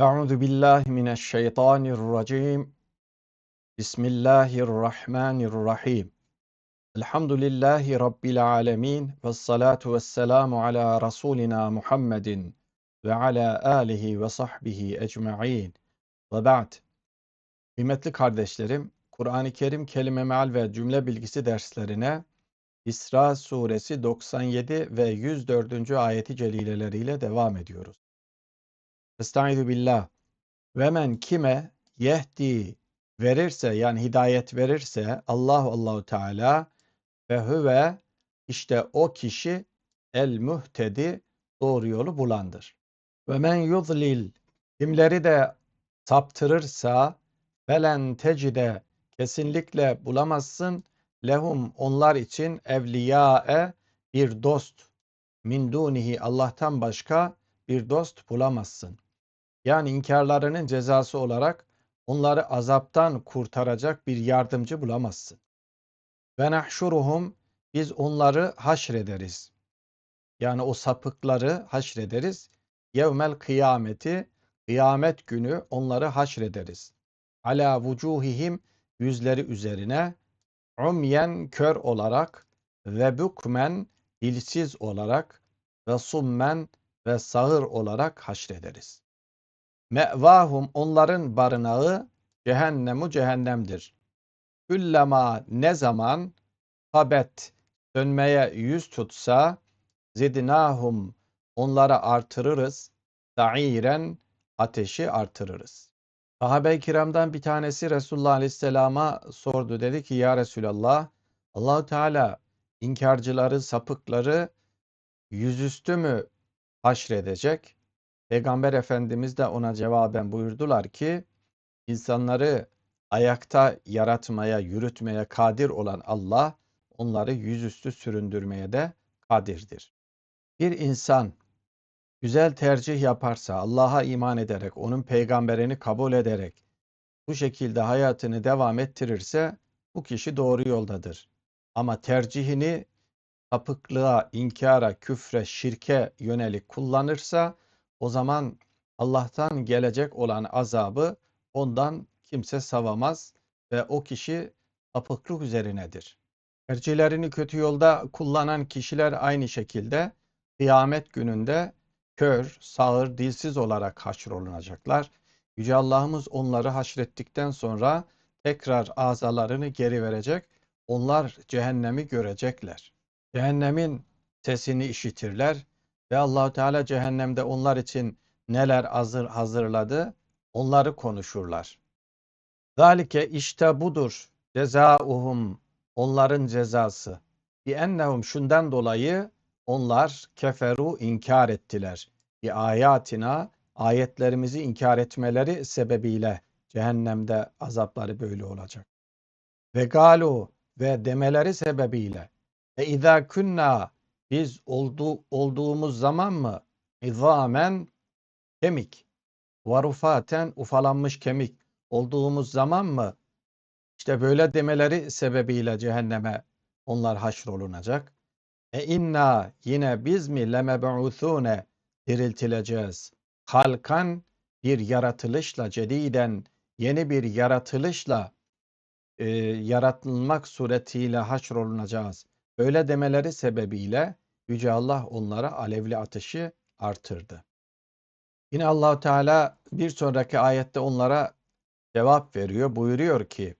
Euzu billahi mineşşeytanirracim. Bismillahirrahmanirrahim. Elhamdülillahi rabbil alamin ve salatu vesselamu ala rasulina Muhammedin ve ala alihi ve sahbihi ecmaîn. Ve ba'd. Kıymetli kardeşlerim, Kur'an-ı Kerim kelime meal ve cümle bilgisi derslerine İsra suresi 97 ve 104. ayeti celileleriyle devam ediyoruz. Estaizu billah. Ve men kime yehdi verirse yani hidayet verirse Allahu Allahu Teala ve huve işte o kişi el muhtedi doğru yolu bulandır. Ve men yudlil kimleri de saptırırsa felen tecide kesinlikle bulamazsın lehum onlar için evliyae bir dost min dunihi Allah'tan başka bir dost bulamazsın. Yani inkarlarının cezası olarak onları azaptan kurtaracak bir yardımcı bulamazsın. Ve nahşuruhum biz onları haşrederiz. Yani o sapıkları haşrederiz. Yevmel kıyameti kıyamet günü onları haşrederiz. Ala vucuhihim yüzleri üzerine umyen kör olarak ve bukmen dilsiz olarak ve summen ve sağır olarak haşrederiz. Me'vahum onların barınağı cehennemu cehennemdir. Üllema ne zaman habet dönmeye yüz tutsa zidnahum onlara artırırız. Da'iren ateşi artırırız. Sahabe-i kiramdan bir tanesi Resulullah Aleyhisselam'a sordu. Dedi ki ya Resulallah Allahu Teala inkarcıları, sapıkları yüzüstü mü haşredecek? Peygamber Efendimiz de ona cevaben buyurdular ki insanları ayakta yaratmaya, yürütmeye kadir olan Allah onları yüzüstü süründürmeye de kadirdir. Bir insan güzel tercih yaparsa, Allah'a iman ederek, onun peygamberini kabul ederek bu şekilde hayatını devam ettirirse bu kişi doğru yoldadır. Ama tercihini sapıklığa, inkara, küfre, şirke yönelik kullanırsa o zaman Allah'tan gelecek olan azabı ondan kimse savamaz ve o kişi sapıklık üzerinedir. Tercihlerini kötü yolda kullanan kişiler aynı şekilde kıyamet gününde kör, sağır, dilsiz olarak haşrolunacaklar. Yüce Allah'ımız onları haşrettikten sonra tekrar azalarını geri verecek. Onlar cehennemi görecekler. Cehennemin sesini işitirler ve Allahu Teala cehennemde onlar için neler hazır hazırladı onları konuşurlar. Zalike işte budur cezauhum onların cezası. Bi ennehum şundan dolayı onlar keferu inkar ettiler. Bi ayatina ayetlerimizi inkar etmeleri sebebiyle cehennemde azapları böyle olacak. Ve galu ve demeleri sebebiyle e izâ kunna biz oldu, olduğumuz zaman mı izamen kemik varufaten ufalanmış kemik olduğumuz zaman mı işte böyle demeleri sebebiyle cehenneme onlar haşrolunacak. E inna yine biz mi lemeb'uthune diriltileceğiz. Halkan bir yaratılışla cediden yeni bir yaratılışla e, yaratılmak suretiyle haşrolunacağız. Öyle demeleri sebebiyle Yüce Allah onlara alevli ateşi artırdı. Yine Allahu Teala bir sonraki ayette onlara cevap veriyor. Buyuruyor ki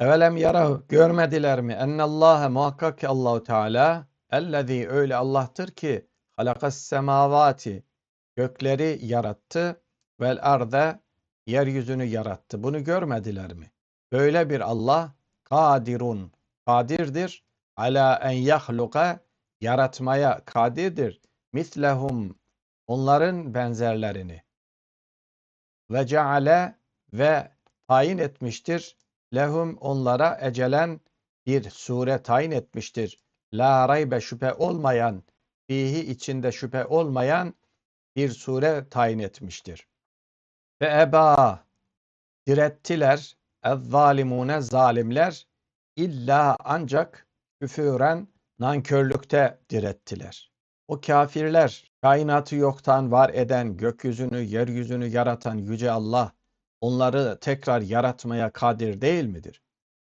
Evelem yara görmediler mi? Ennallâhe muhakkak ki Allahu Teala ellezî öyle Allah'tır ki halakas semavati gökleri yarattı vel arda yeryüzünü yarattı. Bunu görmediler mi? Böyle bir Allah kadirun kadirdir ala en yahluka yaratmaya kadirdir. Mislehum onların benzerlerini. Ve ceale ve tayin etmiştir. Lehum onlara ecelen bir sure tayin etmiştir. La raybe şüphe olmayan, fihi içinde şüphe olmayan bir sure tayin etmiştir. Ve eba direttiler ez-zalimune zalimler illa ancak küfüren nankörlükte direttiler. O kafirler Kainatı yoktan var eden, gökyüzünü, yeryüzünü yaratan Yüce Allah, onları tekrar yaratmaya kadir değil midir?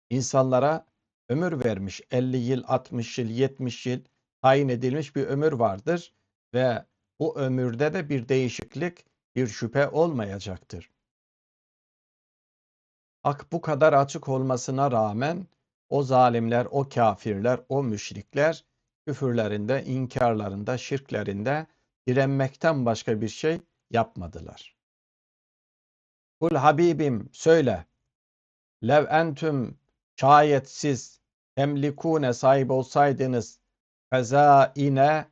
İnsanlara ömür vermiş, 50 yıl, 60 yıl, 70 yıl tayin edilmiş bir ömür vardır ve bu ömürde de bir değişiklik, bir şüphe olmayacaktır. Hak bu kadar açık olmasına rağmen o zalimler, o kafirler, o müşrikler küfürlerinde, inkarlarında, şirklerinde direnmekten başka bir şey yapmadılar. Kul Habibim söyle. Lev entüm şayet siz temlikune sahip olsaydınız fezaine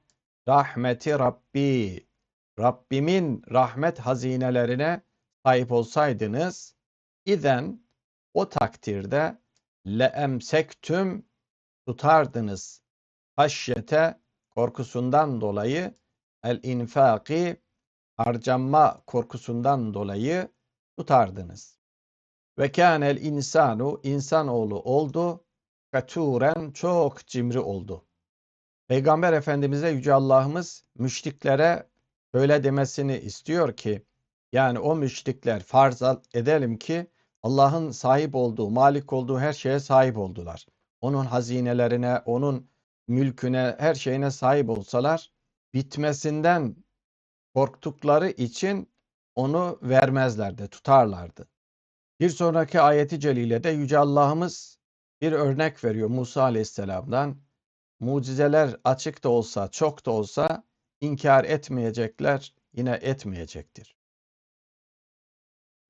rahmeti Rabbi Rabbimin rahmet hazinelerine sahip olsaydınız iden o takdirde leemsektüm tutardınız haşyete korkusundan dolayı el infaki harcanma korkusundan dolayı tutardınız. Ve kânel insanu insanoğlu oldu katuren çok cimri oldu. Peygamber Efendimiz'e Yüce Allah'ımız müşriklere böyle demesini istiyor ki yani o müşrikler farz edelim ki Allah'ın sahip olduğu, malik olduğu her şeye sahip oldular. Onun hazinelerine, onun mülküne, her şeyine sahip olsalar bitmesinden korktukları için onu vermezlerdi, tutarlardı. Bir sonraki ayeti celilede Yüce Allah'ımız bir örnek veriyor Musa Aleyhisselam'dan. Mucizeler açık da olsa, çok da olsa inkar etmeyecekler, yine etmeyecektir.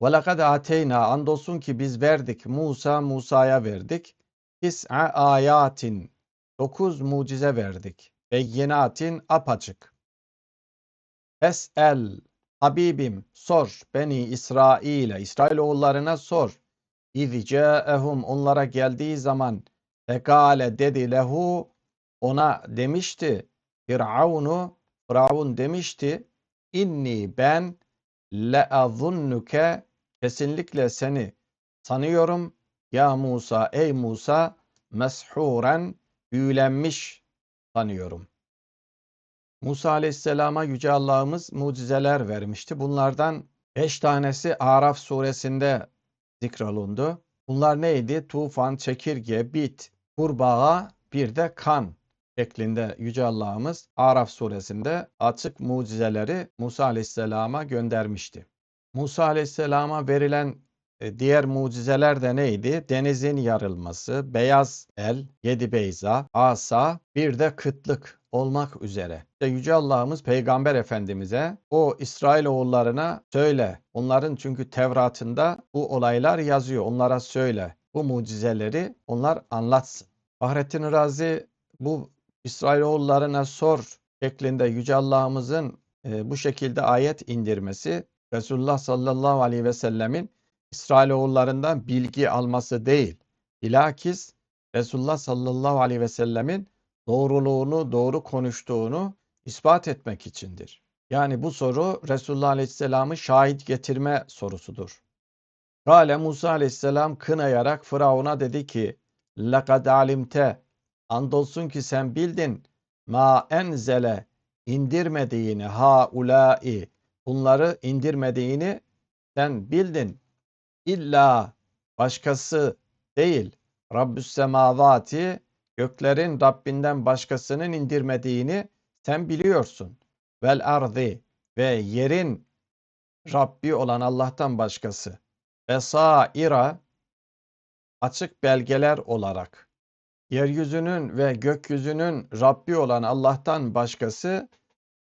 وَلَقَدْ ateyna andolsun ki biz verdik Musa, Musa'ya verdik. Tis'a ayatin, dokuz mucize verdik. Beyyinatin apaçık. Es'el Habibim sor beni İsrail'e, İsrailoğullarına sor. İz ca'ehum onlara geldiği zaman fekale dedi lehu ona demişti Firavunu Firavun demişti inni ben le'azunnuke kesinlikle seni sanıyorum ya Musa ey Musa meshuren büyülenmiş sanıyorum. Musa Aleyhisselam'a Yüce Allah'ımız mucizeler vermişti. Bunlardan beş tanesi Araf suresinde zikrolundu. Bunlar neydi? Tufan, çekirge, bit, kurbağa, bir de kan şeklinde Yüce Allah'ımız Araf suresinde açık mucizeleri Musa Aleyhisselam'a göndermişti. Musa Aleyhisselam'a verilen e, diğer mucizeler de neydi? Denizin yarılması, beyaz el, yedi beyza, asa, bir de kıtlık olmak üzere. İşte Yüce Allah'ımız Peygamber Efendimiz'e o İsrail oğullarına söyle. Onların çünkü Tevrat'ında bu olaylar yazıyor. Onlara söyle. Bu mucizeleri onlar anlatsın. Fahrettin Razi bu İsrail oğullarına sor şeklinde Yüce Allah'ımızın e, bu şekilde ayet indirmesi Resulullah sallallahu aleyhi ve sellemin İsrailoğullarından bilgi alması değil. Bilakis Resulullah sallallahu aleyhi ve sellemin doğruluğunu, doğru konuştuğunu ispat etmek içindir. Yani bu soru Resulullah aleyhisselamı şahit getirme sorusudur. Kale Musa aleyhisselam kınayarak Firavun'a dedi ki لَقَدْ alimte Andolsun ki sen bildin ma enzele indirmediğini ha ulai bunları indirmediğini sen bildin. İlla başkası değil. Rabbüs semavati göklerin Rabbinden başkasının indirmediğini sen biliyorsun. Vel ardi ve yerin Rabbi olan Allah'tan başkası. Ve saira açık belgeler olarak yeryüzünün ve gökyüzünün Rabbi olan Allah'tan başkası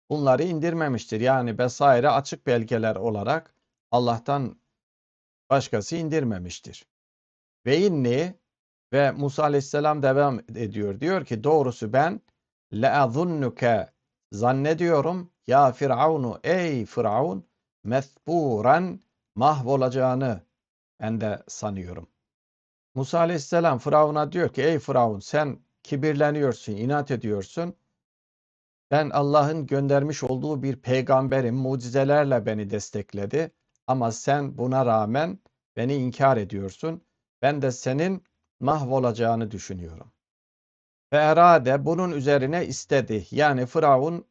bunları indirmemiştir. Yani besaire açık belgeler olarak Allah'tan başkası indirmemiştir. Ve inni ve Musa aleyhisselam devam ediyor. Diyor ki doğrusu ben le'azunnuke zannediyorum ya Firavunu ey Firavun methburen mahvolacağını ben de sanıyorum. Musa aleyhisselam Firavun'a diyor ki ey Firavun sen kibirleniyorsun, inat ediyorsun. Ben Allah'ın göndermiş olduğu bir peygamberim, mucizelerle beni destekledi. Ama sen buna rağmen beni inkar ediyorsun. Ben de senin mahvolacağını düşünüyorum. Ve erade bunun üzerine istedi. Yani Firavun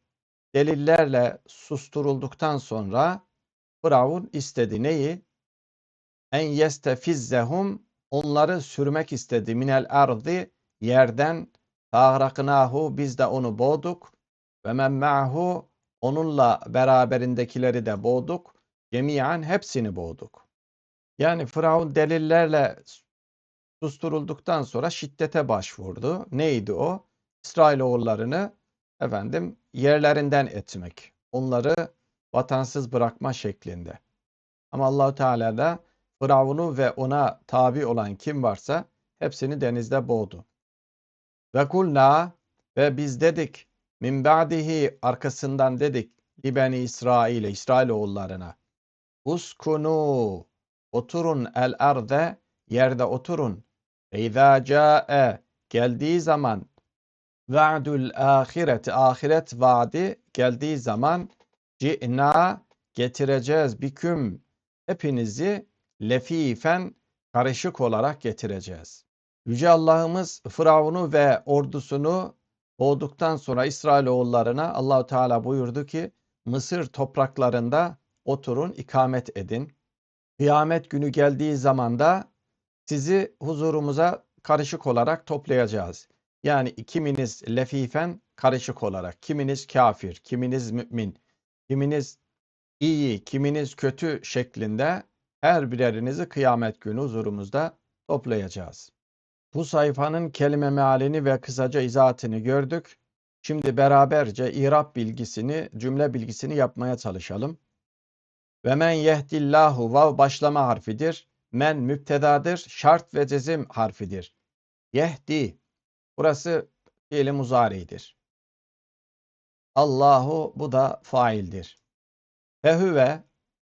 delillerle susturulduktan sonra Firavun istedi neyi? En yestefizzehum onları sürmek istedi minel ardı yerden Fâgraknâhu biz de onu boğduk ve men ma'hu onunla beraberindekileri de boğduk. Cemiyen hepsini boğduk. Yani Firavun delillerle susturulduktan sonra şiddete başvurdu. Neydi o? İsrailoğullarını efendim yerlerinden etmek. Onları vatansız bırakma şeklinde. Ama Allahu Teala da Firavun'u ve ona tabi olan kim varsa hepsini denizde boğdu. Ve kulna ve biz dedik min ba'dihi arkasından dedik li beni İsrail'e İsrailoğullarına uskunu oturun el arde yerde oturun ve izâ câe geldiği zaman va'dul ahireti ahiret vaadi geldiği zaman ci'na getireceğiz biküm hepinizi lefifen karışık olarak getireceğiz. Yüce Allah'ımız Firavun'u ve ordusunu boğduktan sonra İsrailoğullarına Allahu Teala buyurdu ki Mısır topraklarında oturun, ikamet edin. Kıyamet günü geldiği zaman da sizi huzurumuza karışık olarak toplayacağız. Yani kiminiz lefifen karışık olarak, kiminiz kafir, kiminiz mümin, kiminiz iyi, kiminiz kötü şeklinde her birerinizi kıyamet günü huzurumuzda toplayacağız. Bu sayfanın kelime mealini ve kısaca izahatını gördük. Şimdi beraberce İrab bilgisini, cümle bilgisini yapmaya çalışalım. Ve men yehdillahu vav başlama harfidir. Men müptedadır, şart ve cezim harfidir. Yehdi, burası fiili muzaridir. Allahu, bu da faildir. Fe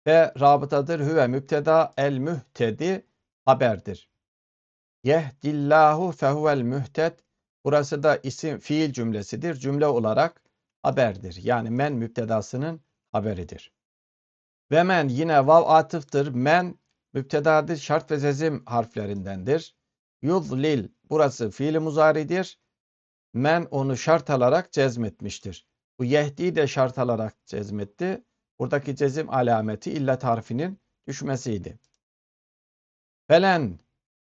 fe rabıtadır, hüve müpteda, el mühtedi haberdir. Yehdillahu fehuvel mühted. Burası da isim fiil cümlesidir. Cümle olarak haberdir. Yani men müptedasının haberidir. Ve men yine vav atıftır. Men müptedadır. Şart ve zezim harflerindendir. Yudlil burası fiil muzaridir. Men onu şart alarak cezmetmiştir. Bu yehdi de şart alarak cezmetti. Buradaki cezim alameti illet harfinin düşmesiydi. Felen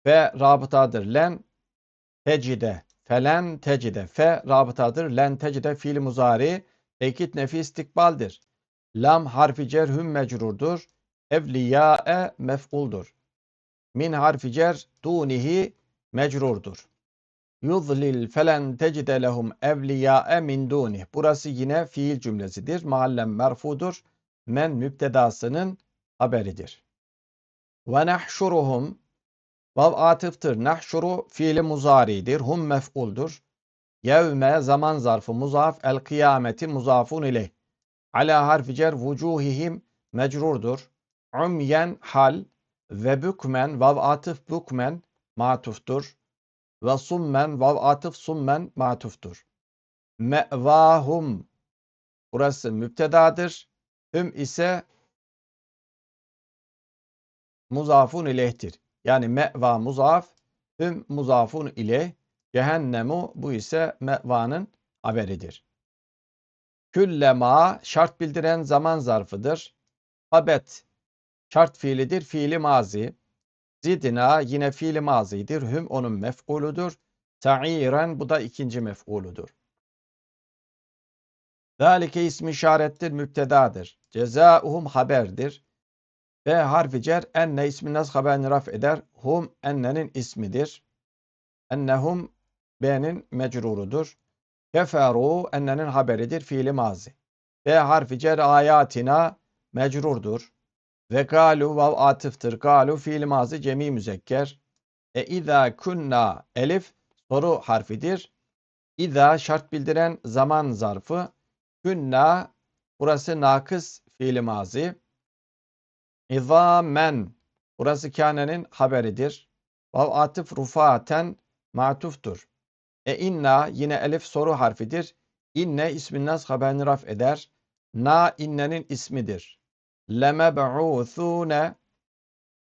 Fe rabıtadır. Len tecide. Felen tecide. Fe rabıtadır. Len tecide fiil muzari. Tekit nefi istikbaldir. Lam harfi cer hüm mecrurdur. Evliya'e mef'uldur. Min harfi cer dunihi mecrurdur. Yuzlil felen tecide lehum evliya'e min dunih. Burası yine fiil cümlesidir. Mahallem merfudur. Men müptedasının haberidir. Ve nahşuruhum Vav atıftır. Nahşuru fiili muzaridir. Hum mef'uldur. Yevme zaman zarfı muzaf. El kıyameti muzafun ileyh. Ala harfi cer vucuhihim mecrurdur. Umyen hal ve bükmen vav atıf bükmen matuftur. Ve summen vav atıf summen matuftur. Me'vahum burası müptedadır. Hüm ise muzafun ileyhtir. Yani me'va muzaf, hüm muzafun ile cehennemu bu ise me'vanın haberidir. Küllema şart bildiren zaman zarfıdır. Habet şart fiilidir, fiili mazi. Zidina yine fiili mazidir. Hüm onun mef'uludur. Ta'iren bu da ikinci mef'uludur. Zalike ismi işarettir, müptedadır. Cezauhum haberdir. B harfi cer enne ismi nasıl haberini raf eder. Hum ennenin ismidir. Ennehum B'nin mecrurudur. Keferu ennenin haberidir. Fiili mazi. B harfi cer ayatina mecrurdur. Ve galu vav atıftır. Galu fiil mazi cemi müzekker. E izâ kunna elif soru harfidir. İza şart bildiren zaman zarfı. Kunna burası nakıs fiili mazi. İzamen. Burası kânenin haberidir. Vav atıf rufaten matuftur. E inna yine elif soru harfidir. İnne ismin nas haberini raf eder. Na innenin ismidir. Lemeb'ûthûne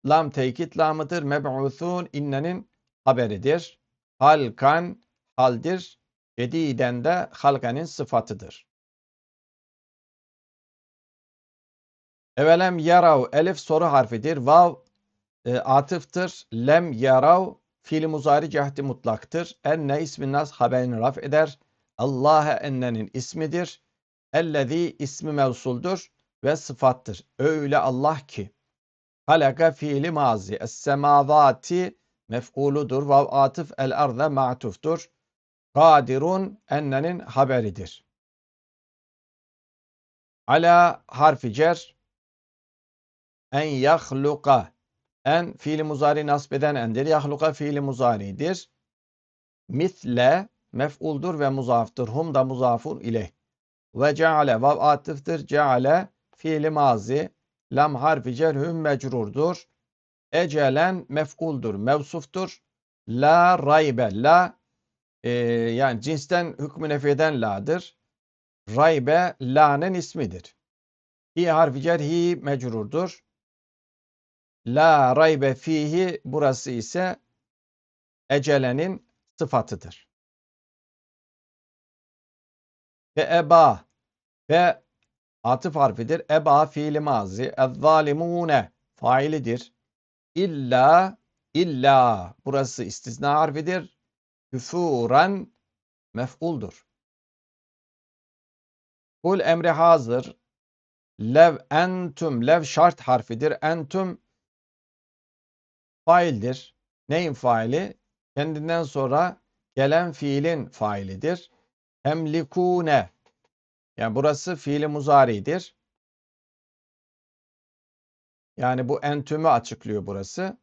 lam tekit lamıdır. Meb'ûthûn innenin haberidir. Halkan haldir. Cediden de halkanin sıfatıdır. Evelem yarav elif soru harfidir. Vav e, atıftır. Lem yarav fiil muzari cehdi mutlaktır. Enne ismin nas haberini raf eder. Allah'e ennenin ismidir. Ellezî ismi mevsuldur ve sıfattır. Öyle Allah ki. Halaka fiili mazi. Es-semavati mef'uludur. Vav atıf el arda ma'tuftur. Kadirun ennenin haberidir. Ala harfi cer en yahluka en fiili muzari nasbeden endir. Yahluka fiili muzaridir. Misle mef'uldur ve muzaftır. Hum da muzafun ile. Ve ceale vav atıftır. Ceale fiili mazi. Lam harfi cerhüm mecrurdur. Ecelen mef'uldur. Mevsuftur. La raybe. La e, yani cinsten hükmü nefeden la'dır. Raybe la'nın ismidir. Hi harfi cerhi mecrurdur. La raybe fihi burası ise ecelenin sıfatıdır. Ve eba ve atıf harfidir. Eba fiili mazi. Ez-zalimune failidir. İlla illa burası istisna harfidir. Küfuren mef'uldur. Kul emri hazır. Lev entüm lev şart harfidir. Entüm faildir. Neyin faili? Kendinden sonra gelen fiilin failidir. Emlikune. Yani burası fiili muzaridir. Yani bu entümü açıklıyor burası.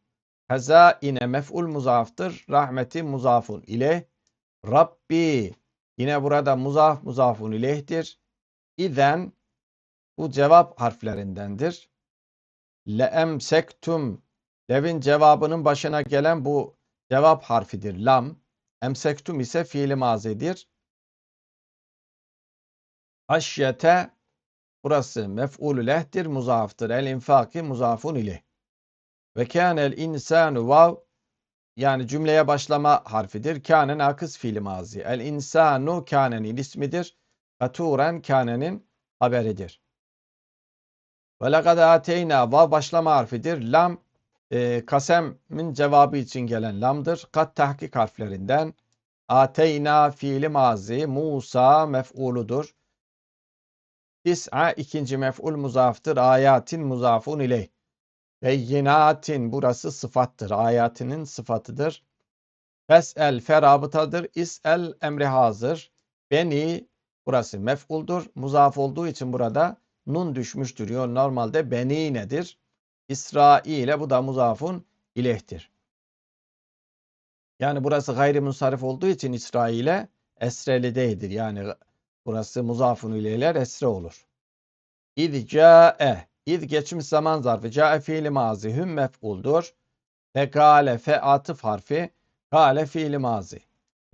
Hazaine mef'ul muzaftır. Rahmeti muzafun ile. Rabbi. Yine burada muzaf muzafun ileyhtir. İzen bu cevap harflerindendir. Leemsektum Lev'in cevabının başına gelen bu cevap harfidir. Lam. Emsektum ise fiili mazidir. Haşyete burası mef'ulü lehtir, muzaftır. El infaki muzafun ile. Ve kânel insanu vav yani cümleye başlama harfidir. Kâne nakıs fiili mazi. El insanu kânenin ismidir. Katuren kânenin haberidir. Ve lekad ateyna vav başlama harfidir. Lam e, kasem'in cevabı için gelen lamdır. Kat tahkik harflerinden. Ateyna fiili mazi. Musa mef'uludur. Tis'a ikinci mef'ul muzaftır. Ayatin muzafun ileyh. Beyinatin burası sıfattır. Ayatinin sıfatıdır. Fes'el ferabıtadır. İs'el emri hazır. Beni burası mef'uldur. Muzaf olduğu için burada nun düşmüştür. Yani normalde beni nedir? İsrail'e bu da muzafun ilehtir. Yani burası gayrimusarif olduğu için İsrail'e esreli değildir. Yani burası muzafun ileyler esre olur. İz ca'e İz geçmiş zaman zarfı. Ca'e fiili mazi. Hüm mef'uldur. Ve gale fe atıf harfi. Gale fiili mazi.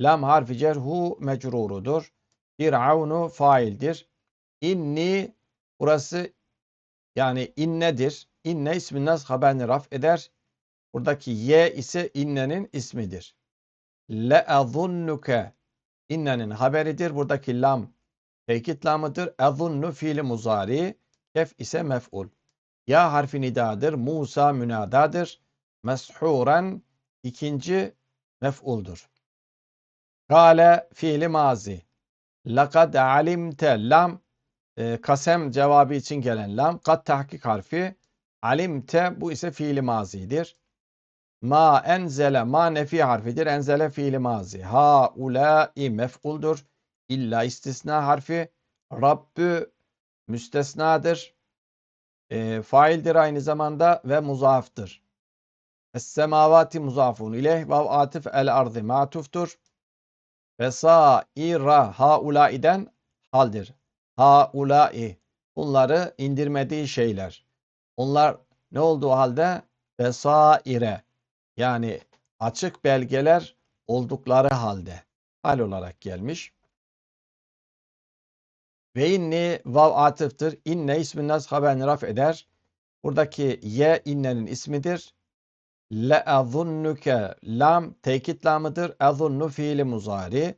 Lam harfi cerhu mecrurudur. Firavunu faildir. İnni burası yani innedir. İnne ismin nas haberini raf eder. Buradaki ye ise innenin ismidir. Le azunnuke innenin haberidir. Buradaki lam tekit lamıdır. Azunnu fiili muzari. Kef ise mef'ul. Ya harfi nidadır. Musa münadadır. Meshuren ikinci mef'uldur. Kale fiili mazi. Lekad alimte lam e, kasem cevabı için gelen lam. Kat tahkik harfi. Alimte bu ise fiili mazidir. Ma enzele ma nefi harfidir. Enzele fiili mazi. Ha ulai mef'uldur. İlla istisna harfi. Rabbü müstesnadır. E, faildir aynı zamanda ve muzaftır. Es-semavati muzafun ileyh vav atif el ardı matuftur. Ve saira haulaiden haldir. Haulai bunları indirmediği şeyler. Onlar ne olduğu halde vesaire yani açık belgeler oldukları halde hal olarak gelmiş. Ve inni vav atıftır. İnne ismin nas haberini raf eder. Buradaki ye innenin ismidir. Le azunnuke lam tekit lamıdır. Azunnu fiili muzari.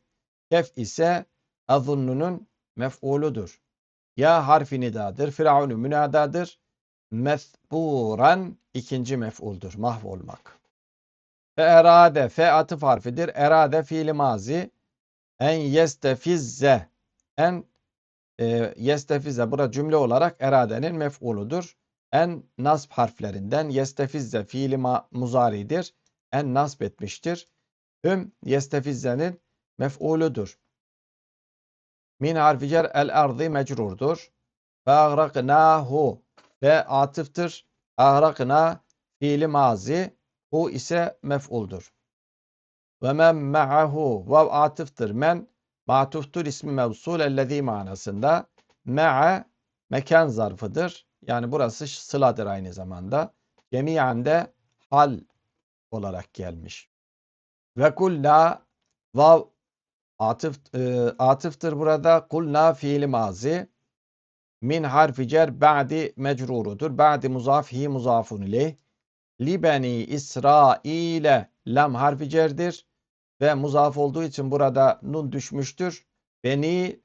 Kef ise azunnunun mef'uludur. Ya harfi nidadır. Firavunu münadadır. Mesburan ikinci mef'uldur. Mahvolmak. Fe erade fe atıf harfidir. Erade fiili mazi. En yestefizze en e, yestefizze burada cümle olarak eradenin mef'uludur. En nasb harflerinden yestefizze fiili muzaridir. En nasb etmiştir. Hüm yestefizzenin mef'uludur. Min harfi cer el ardı mecrurdur. Ve agraknahu ve atıftır. Agrakna fiili mazi. Hu ise mef'uldur. Ve men ma'ahu vav atıftır. Men matuftur ismi mevsul ellezî manasında. Ma'a mekan zarfıdır. Yani burası sıladır aynı zamanda. Cemiyen de hal olarak gelmiş. Ve kulla vav atıf, e, atıftır burada. Kulla fiili mazi. Min harfi cer ba'di mecrurudur. Ba'di muzaf hi muzafun ileyh. Li beni İsrail'e lam harfi cerdir ve muzaf olduğu için burada nun düşmüştür. Beni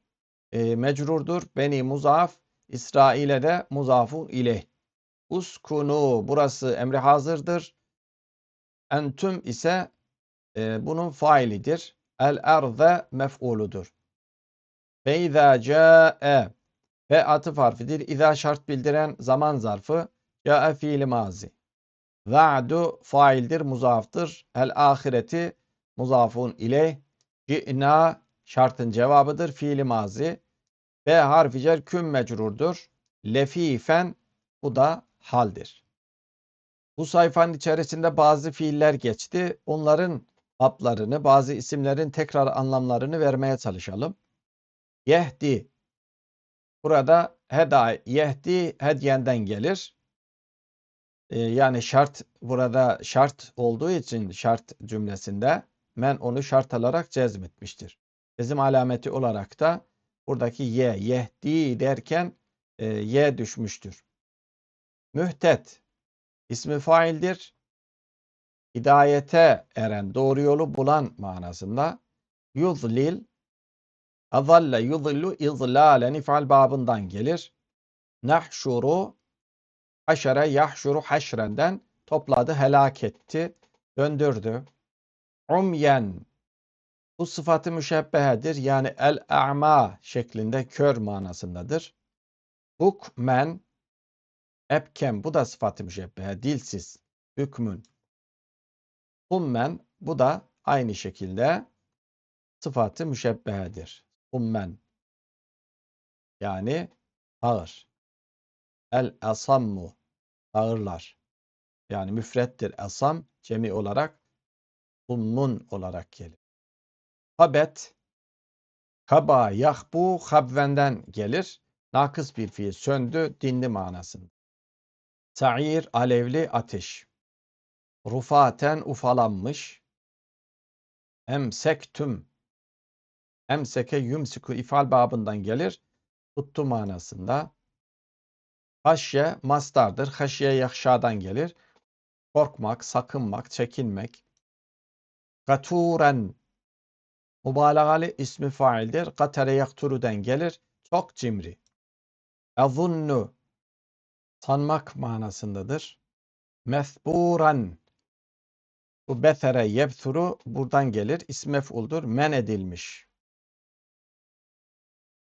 e, mecrurdur. Beni muzaf İsrail'e de muzafun ileyh. Uskunu burası emri hazırdır. Entüm ise e, bunun failidir. El erze mef'uludur. Fe izâ câe ve atıf harfidir. İza şart bildiren zaman zarfı. Câe fiili mazi. Va'du faildir, muzaftır. El ahireti muzafun ileyh. Ci'na şartın cevabıdır. Fiili mazi. B harfi cer küm mecrurdur. Lefifen bu da haldir. Bu sayfanın içerisinde bazı fiiller geçti. Onların adlarını, bazı isimlerin tekrar anlamlarını vermeye çalışalım. Yehdi. Burada heda, yehdi hedyenden gelir. Ee, yani şart burada şart olduğu için şart cümlesinde men onu şart alarak cezmetmiştir. Cezim alameti olarak da buradaki ye, yehdi derken e, ye düşmüştür. Mühtet ismi faildir. Hidayete eren, doğru yolu bulan manasında. Yuzlil Azalle yuzillu izlalen ifal babından gelir. Nahşuru haşere yahşuru haşrenden topladı, helak etti, döndürdü. Umyen bu sıfatı müşebbehedir. Yani el-a'ma şeklinde kör manasındadır. Bukmen ebkem bu da sıfatı müşebbehe, dilsiz. Hükmün. Ummen bu da aynı şekilde sıfatı müşebbehedir. Ummen. Yani ağır. El asammu ağırlar. Yani müfrettir asam cemi olarak ummun olarak gelir. Habet kaba yahbu habvenden gelir. Nakıs bir fiil söndü dinli manasında. Sa'ir alevli ateş. Rufaten ufalanmış. Emsektüm emseke yumsiku ifal babından gelir. Tuttu manasında. Haşye mastardır. Haşye yakşadan gelir. Korkmak, sakınmak, çekinmek. Gaturen mübalağalı ismi faildir. Gatere yakturudan gelir. Çok cimri. Ezunnu sanmak manasındadır. Methburan bu bethere yebthuru buradan gelir. İsm mef'uldur. Men edilmiş.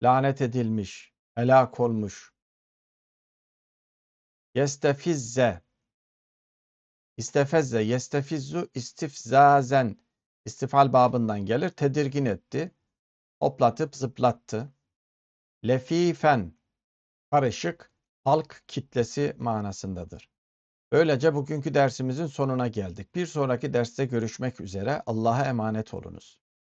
Lanet edilmiş. Helak olmuş. Yestefizze. İstefezze. Yestefizzu istifzazen. İstifal babından gelir. Tedirgin etti. Hoplatıp zıplattı. Lefifen. Karışık. Halk kitlesi manasındadır. Böylece bugünkü dersimizin sonuna geldik. Bir sonraki derste görüşmek üzere. Allah'a emanet olunuz.